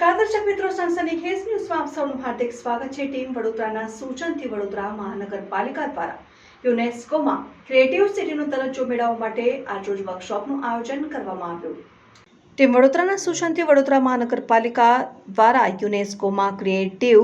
નમસ્કાર, દર્શક મિત્રો, સનસની ખેસ ન્યૂઝમાં આપ સૌનું હાર્દિક સ્વાગત છે. ટીમ વડોદરાના સૂચનથી વડોદરા મહાનગરપાલિકા દ્વારા યુનેસ્કોમાં ક્રિએટિવ સિટીનો દરજ્જો મેળવવા માટે આજરોજ વર્કશોપનું આયોજન કરવામાં આવ્યું. ટીમ વડોદરાના સૂચનથી વડોદરા મહાનગરપાલિકા દ્વારા યુનેસ્કોમાં ક્રિએટિવ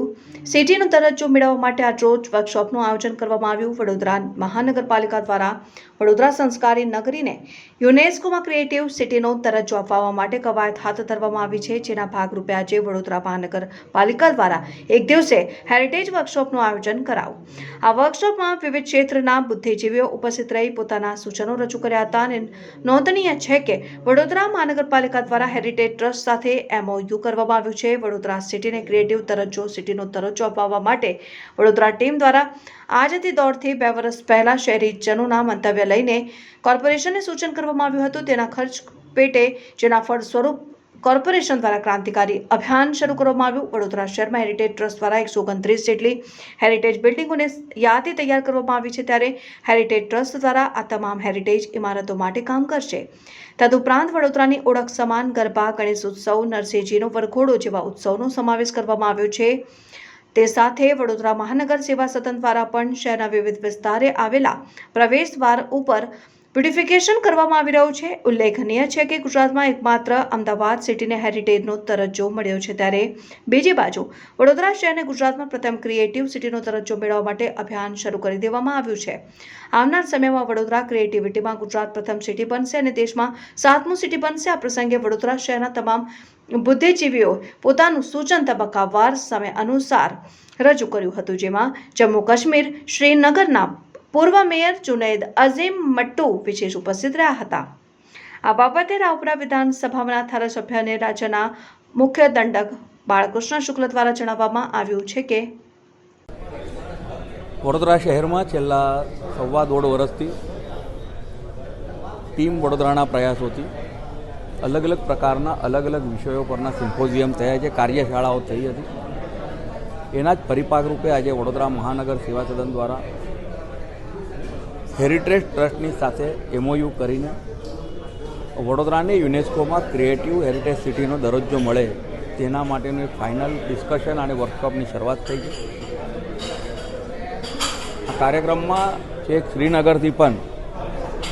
સિટીનો દરજ્જો મેળવવા માટે આ રોજ વર્કશોપનું આયોજન કરવામાં આવ્યું. વડોદરા મહાનગરપાલિકા દ્વારા વડોદરા સંસ્કારી નગરીને યુનેસ્કોમાં ક્રિએટિવ સિટીનો દરજ્જો અપાવવા માટે કવાયત હાથ ધરવામાં આવી છે. જેના ભાગરૂપે આજે વડોદરા મહાનગરપાલિકા દ્વારા એક દિવસે હેરિટેજ વર્કશોપનું આયોજન કરાવું આ વર્કશોપમાં વિવિધ ક્ષેત્રના બુદ્ધિજીવીઓ ઉપસ્થિત રહી પોતાના સૂચનો રજૂ કર્યા હતા અને નોંધનીય છે કે વડોદરા મહાનગરપાલિકા દ્વારા હેરિટેજ ટ્રસ્ટ સાથે એમઓયુ કરવામાં આવ્યું છે. વડોદરા સિટીને ક્રિએટિવ દરજ્જો સિટીનો દરજ્જો અપાવવા માટે વડોદરા ટીમ દ્વારા આજથી દોઢથી બે વર્ષ પહેલા શહેરીજનોના મંતવ્ય લઈને કોર્પોરેશનને સૂચન કરવામાં આવ્યું હતું. તેના ખર્ચ પેટે જેના ફળ સ્વરૂપ કોર્પોરેશન દ્વારા ક્રાંતિકારી અભિયાન શરૂ કરવામાં આવ્યું. વડોદરા શહેરમાં હેરિટેજ ટ્રસ્ટ દ્વારા એકસો ઓગણત્રીસ જેટલી હેરિટેજ બિલ્ડિંગોને યાદી તૈયાર કરવામાં આવી છે ત્યારે હેરિટેજ ટ્રસ્ટ દ્વારા આ તમામ હેરિટેજ ઇમારતો માટે કામ કરશે. તદુપરાંત વડોદરાની ઓળખ સમાન ગરબા, ગણેશ ઉત્સવ, નરસિંહજીનો વરઘોડો જેવા ઉત્સવનો સમાવેશ કરવામાં આવ્યો છે. તે સાથે વડોદરા મહાનગર સેવા સદન દ્વારા પણ શહેરના વિવિધ વિસ્તારે આવેલા પ્રવેશ દ્વાર ઉપર બ્યુટિફિકેશન કરવામાં આવી રહ્યું છે. ઉલ્લેખનીય છે કે ગુજરાતમાં એકમાત્ર અમદાવાદ સિટીને હેરિટેજનો દરજ્જો મળ્યો છે ત્યારે બીજી બાજુ વડોદરા શહેરને ગુજરાતમાં પ્રથમ ક્રિએટિવ સિટીનો દરજ્જો મેળવવા માટે અભિયાન શરૂ કરી દેવામાં આવ્યું છે. આવનાર સમયમાં વડોદરા ક્રિએટિવિટીમાં ગુજરાત પ્રથમ સિટી બનશે અને દેશમાં સાતમું સિટી બનશે. આ પ્રસંગે વડોદરા શહેરના તમામ બુદ્ધિજીવીઓ પોતાનું સૂચન તબક્કાવાર સમય અનુસાર રજૂ કર્યું હતું, જેમાં જમ્મુ કાશ્મીર, શ્રીનગરના પૂર્વ મેયર જુનૈદ અઝીમ મટ્ટુ વિશેષ ઉપસ્થિત રહ્યા હતા. આ બાબતે રાવપુરા વિધાનસભાના ધારાસભ્ય અને રાજ્યના મુખ્ય દંડક બાળકૃષ્ણ શુક્લ દ્વારા જણાવવામાં આવ્યું છે કે વડોદરા શહેરમાં છેલ્લા સવા દોઢ વર્ષથી ટીમ વડોદરાના પ્રયાસોથી અલગ અલગ પ્રકારના અલગ અલગ વિષયો પરના સિમ્પોઝિયમ થયા છે, કાર્યશાળાઓ થઈ હતી. એના જ પરિપાક રૂપે આજે વડોદરા મહાનગર સેવા સદન દ્વારા હેરિટેજ ટ્રસ્ટની સાથે એમઓયુ કરીને વડોદરાને યુનેસ્કોમાં ક્રિએટિવ હેરિટેજ સિટીનો દરજ્જો મળે તેના માટેનું એક ફાઇનલ ડિસ્કશન અને વર્કશોપની શરૂઆત થઈ છે આ કાર્યક્રમમાં છેક શ્રીનગરથી પણ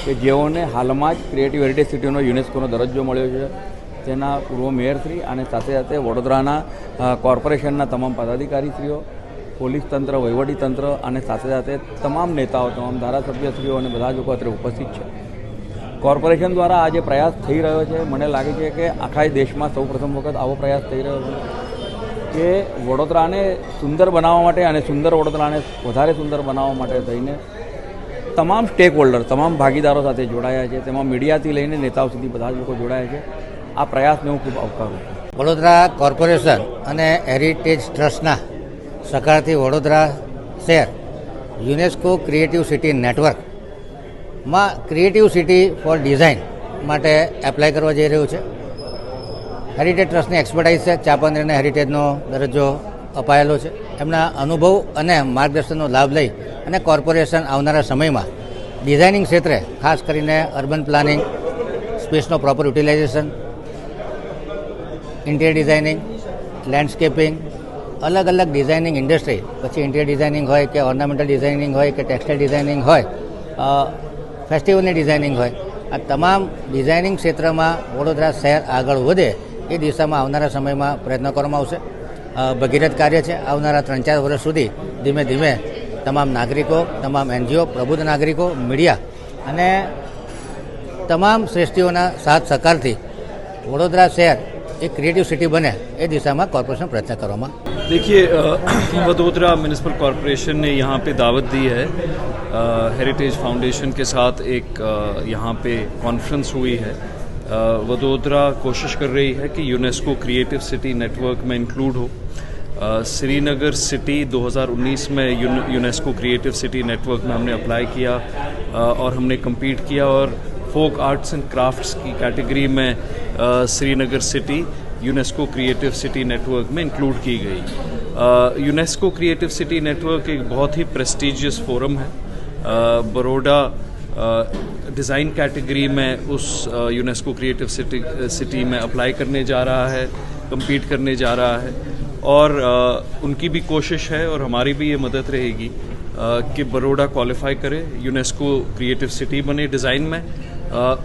કે જેઓને હાલમાં જ ક્રિએટિવ હેરિટેજ સિટીનો યુનેસ્કોનો દરજ્જો મળ્યો છે, તેના પૂર્વ મેયરશ્રી અને સાથે સાથે વડોદરાના કોર્પોરેશનના તમામ પદાધિકારીશ્રીઓ પોલીસ તંત્ર, વહીવટી તંત્ર અને સાથે સાથે તમામ નેતાઓ, તમામ ધારાસભ્યશ્રીઓ અને બધા જ લોકો અત્રે ઉપસ્થિત છે. કોર્પોરેશન દ્વારા આ જે પ્રયાસ થઈ રહ્યો છે. મને લાગે છે કે આખા દેશમાં સૌપ્રથમ વખત આવો પ્રયાસ થઈ રહ્યો છે કે વડોદરાને સુંદર બનાવવા માટે અને સુંદર વડોદરાને વધારે સુંદર બનાવવા માટે થઈને તમામ સ્ટેક હોલ્ડર તમામ ભાગીદારો સાથે જોડાયા છે. તેમાં મીડિયાથી લઈને નેતાઓ સુધી બધા જ લોકો જોડાયા છે. આ પ્રયાસને હું ખૂબ આવકારું વડોદરા કોર્પોરેશન અને હેરિટેજ ટ્રસ્ટના સહકારથી વડોદરા શહેર, યુનેસ્કો ક્રિએટિવ સિટી નેટવર્કમાં ક્રિએટિવ સિટી ફોર ડિઝાઇન માટે એપ્લાય કરવા જઈ રહ્યું છે. હેરિટેજ ટ્રસ્ટની એક્સપર્ટાઇઝ છે ચાપંદરીને હેરિટેજનો દરજ્જો અપાયેલો છે. એમના અનુભવ અને માર્ગદર્શનનો લાભ લઈ અને કોર્પોરેશન આવનારા સમયમાં ડિઝાઇનિંગ ક્ષેત્રે ખાસ કરીને urban planning સ્પેસનો proper utilization interior designing landscaping અલગ અલગ ડિઝાઇનિંગ ઇન્ડસ્ટ્રી પછી ઇન્ટિરિયર ડિઝાઇનિંગ હોય કે ઓર્નામેન્ટલ ડિઝાઇનિંગ હોય કે ટેક્સટાઇલ ડિઝાઇનિંગ હોય ફેસ્ટિવલની ડિઝાઇનિંગ હોય, આ તમામ ડિઝાઇનિંગ ક્ષેત્રમાં વડોદરા શહેર આગળ વધે એ દિશામાં આવનારા સમયમાં પ્રયત્ન કરવામાં આવશે. ભગીરથ કાર્ય છે. આવનારા ત્રણ ચાર વર્ષ સુધી ધીમે ધીમે તમામ નાગરિકો, તમામ એનજીઓ, પ્રબુદ્ધ નાગરિકો, મીડિયા અને તમામ શ્રેષ્ઠીઓના સાથ સહકારથી વડોદરા શહેર એક ક્રિએટિવ સિટી બને એ દિશામાં કોર્પોરેશન પ્રયત્ન કરવામાં देखिए अ, वडोदरा म्यूनिसिपल कॉरपोरेशन ने यहाँ पे दावत दी है हेरिटेज फाउंडेशन के साथ एक अ, यहाँ पे कॉन्फ्रेंस हुई है अ, वडोदरा कोशिश कर रही है कि यूनेस्को क्रिएटिव सिटी नेटवर्क में इंक्लूड हो अ, श्रीनगर सिटी 2019 में यून- यूनेस्को क्रिएटिव सिटी नेटवर्क में हमने अप्लाई किया अ, और हमने कम्पीट किया और फोक आर्ट्स एंड क्राफ्ट्स की कैटेगरी में अ, Srinagar city UNESCO creative city network में इंक्लूड की गई। यूनेस्को क्रिएटिव सिटी नेटवर्क एक बहुत ही प्रेस्टिजियस फोरम है। बड़ोडा डिज़ाइन कैटेगरी में उस यूनेस्को क्रिएटिव सिटी सिटी में अप्लाई करने जा रहा है कम्पीट करने जा रहा है। और अ, उनकी भी कोशिश है और हमारी भी ये मदद रहेगी कि बड़ोड़ा क्वालिफाई करे यूनेस्को क्रिएटिव सिटी बने डिज़ाइन में।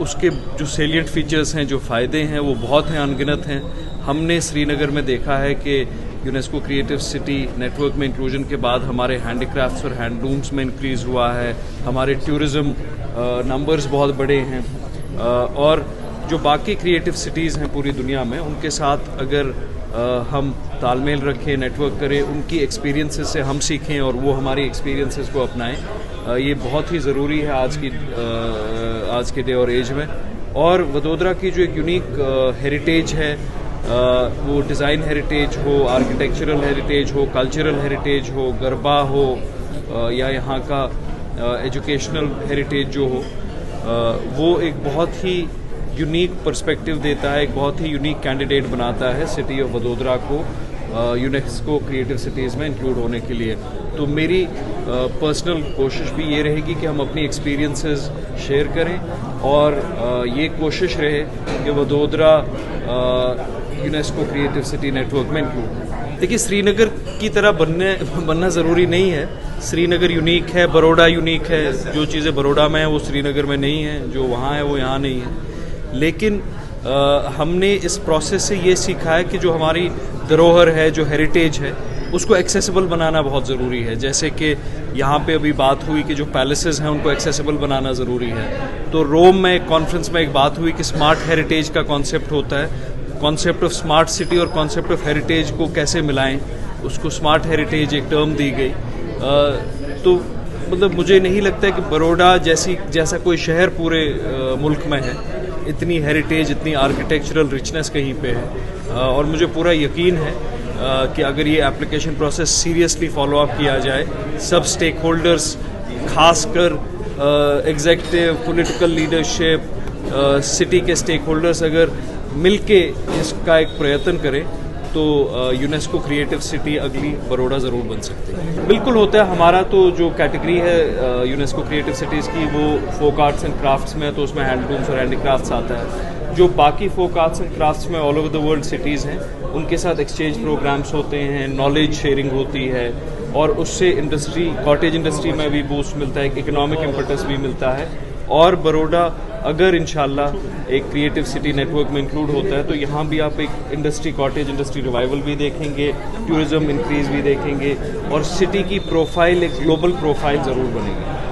उसके जो सेलियंट फीचर्स हैं जो फ़ायदे हैं वो बहुत हैं अनगिनत हैं। हमने श्रीनगर में देखा है कि यूनेस्को क्रिएटिव सिटी नेटवर्क में इंक्लूजन के बाद हमारे हैंडीक्राफ्ट्स और हैंडलूम्स में इंक्रीज़ हुआ है। हमारे टूरिज़्म नंबर्स बहुत बड़े हैं। अ, और जो बाकी क्रिएटिव सिटीज़ हैं पूरी दुनिया में उनके साथ अगर अ, हम तालमेल रखें नेटवर्क करें उनकी एक्सपीरियंसेस से हम सीखें और वो हमारी एक्सपीरियंसेस को अपनाएँ ये बहुत ही ज़रूरी है आज की आज के डे और एज में। और वडोदरा की जो एक यूनिक हेरिटेज है वो डिज़ाइन हेरिटेज हो आर्किटेक्चरल हेरिटेज हो कल्चरल हेरिटेज हो, गरबा हो या यहाँ का एजुकेशनल हेरिटेज जो हो वो एक बहुत ही यूनिक पर्सपेक्टिव देता है, एक बहुत ही यूनिक कैंडिडेट बनाता है सिटी ऑफ़ वडोदरा को। यूनेस्को क्रिएटिव सिटीज़ में इंक्लूड होने के लिए। तो मेरी पर्सनल कोशिश भी ये रहेगी कि हम अपनी एक्सपीरियंसेस शेयर करें और ये कोशिश रहे कि Vadodara UNESCO creative city network में इंक्लूड देखिए, श्रीनगर की तरह बनने, बनना ज़रूरी नहीं है। श्रीनगर यूनिक है बड़ोड़ा यूनिक है। जो चीज़ें बड़ोड़ा में हैं, वो श्रीनगर में नहीं है। जो वहाँ है, वो यहाँ नहीं है। लेकिन अ, हमने इस प्रोसेस से ये सीखा है कि जो हमारी धरोहर है जो हेरिटेज है उसको एक्सेसिबल बनाना बहुत ज़रूरी है। जैसे कि यहाँ पे अभी बात हुई कि जो पैलेसेस हैं उनको एक्सेसिबल बनाना ज़रूरी है। तो रोम में एक कॉन्फ्रेंस में एक बात हुई कि स्मार्ट हेरिटेज का कॉन्सेप्ट होता है। कॉन्सेप्ट ऑफ़ स्मार्ट सिटी और कॉन्सेप्ट ऑफ़ हेरिटेज को कैसे मिलाएँ उसको स्मार्ट हेरिटेज एक टर्म दी गई। अ, तो मतलब मुझे नहीं लगता कि बड़ोड़ा जैसी जैसा कोई शहर पूरे अ, मुल्क में है। इतनी हेरिटेज इतनी आर्किटेक्चरल रिचनेस कहीं पे है। और मुझे पूरा यकीन है कि अगर ये application process seriously follow up किया जाए, सब स्टेक होल्डर्स खासकर एग्जेक्टिव पॉलिटिकल लीडरशिप सिटी के स्टेक होल्डर्स अगर मिलके इसका एक प्रयत्न करें तो यूनेस्को क्रिएटिव सिटी अगली बड़ोड़ा ज़रूर बन सकती है। बिल्कुल होता है, हमारा तो जो कैटेगरी है यूनेस्को क्रिएटिव सिटीज़ की, वो फोक आर्ट्स एंड क्राफ्ट्स में है तो उसमें हैंडलूम्स और हैंडीक्राफ्ट्स आता है। जो बाकी फोक आर्ट्स एंड क्राफ्ट्स में all over the world cities हैं, उनके साथ एक्सचेंज प्रोग्राम्स होते हैं नॉलेज शेयरिंग होती है, और उससे इंडस्ट्री कॉटेज इंडस्ट्री में भी बूस्ट मिलता है इकोनॉमिक इम्पटस भी मिलता है, और बड़ोड़ा अगर इंशाल्लाह एक क्रिएटिव सिटी नेटवर्क में इंक्लूड होता है तो यहाँ भी आप एक इंडस्ट्री कॉटेज इंडस्ट्री रिवाइवल भी देखेंगे टूरिज़्म इंक्रीज भी देखेंगे, और सिटी की प्रोफ़ाइल एक ग्लोबल प्रोफ़ाइल ज़रूर बनेगी।